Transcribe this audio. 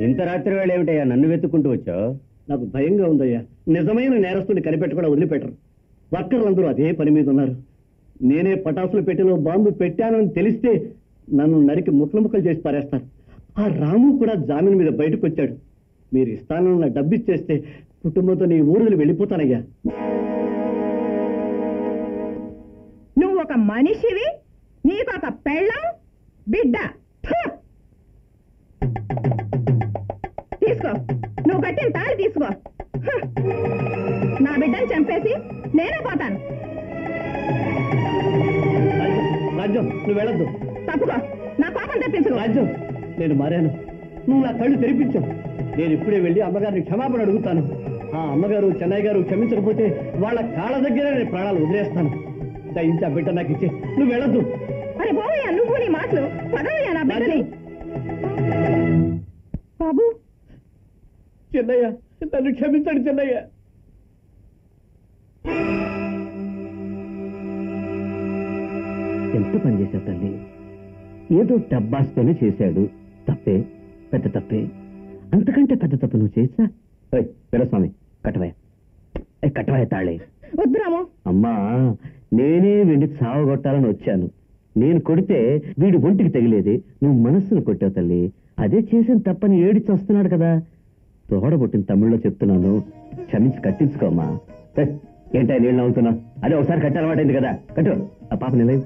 ఇంత రాత్రి వేళ ఏమిటయ్యా? నన్ను వెతుక్కుంటూ వచ్చావు? నాకు భయంగా ఉందయ్యా. నిజమైన నేరస్తుని కనిపెట్టకుండా వదిలిపెట్టరు. వర్కర్లందరూ అదే పని మీద ఉన్నారు. నేనే పటాసులు పెట్టిలో బాంబు పెట్టానని తెలిస్తే నన్ను నరికి ముక్కలు ముక్కలు చేసి పారేస్తారు. ఆ రాము కూడా జామీన్ మీద బయటకు వచ్చాడు మీరు ఇస్తానన్న డబ్బు ఇచ్చేస్తే కుటుంబంతో నీ ఊరులు వెళ్ళిపోతానయ్యా. నువ్వు ఒక మనిషివి నీకొక పెళ్ళం బిడ్డ. తీసుకో. నువ్వు కట్టిన తాళి తీసుకో! నా బిడ్డని చంపేసి నేనే పోతాను. రాజ్యం, నువ్వు వెళ్ళొద్దు. తప్పుకో. నా కోపం తెప్పించుకో. రాజ్యం నేను మారాను. నువ్వు నా కళ్ళు తెరిపించావు నేను ఇప్పుడే వెళ్ళి అమ్మగారిని క్షమాపణ అడుగుతాను. ఆ అమ్మగారు చెన్నై గారు క్షమించకపోతే వాళ్ళ కాళ్ళ దగ్గర నేను ప్రాణాలు వదిలేస్తాను. దయించి ఆ బిడ్డ నాకు ఇచ్చే. నువ్వు వెళ్ళొద్దు. అరే పోవయ్యా నువ్వు నీ మాటలు. పదవయ్యా నా బిడ్డని. చెన్నయ్య నన్ను క్షమించండి చెన్నయ్య. ఎంత పని చేశావు తల్లి? ఏదో డబ్బాస్తోనే చేశాడు. తప్పే పెద్ద తప్పే. అంతకంటే పెద్ద తప్పు నువ్వు చేసా? వీరస్వామి కట్టవయ్య. కట్టవయ్య తాళే. వద్దు రాము. అమ్మా నేనే వీడిని చావగొట్టాలని వచ్చాను. నేను కొడితే వీడి ఒంటికి తగిలేది. నువ్వు మనస్సును కొట్టావు తల్లి. అదే చేసిన తప్పని ఏడిచి వస్తున్నాడు కదా. తోడబుట్టిన తమిళ్ళో చెప్తున్నాను. క్షమించి కట్టించుకోమ్మా. ఏంటా నీళ్ళు నవ్వుతున్నావు అదే ఒకసారి కట్టే కదా. కట్టు. ఆ పాప నిలయం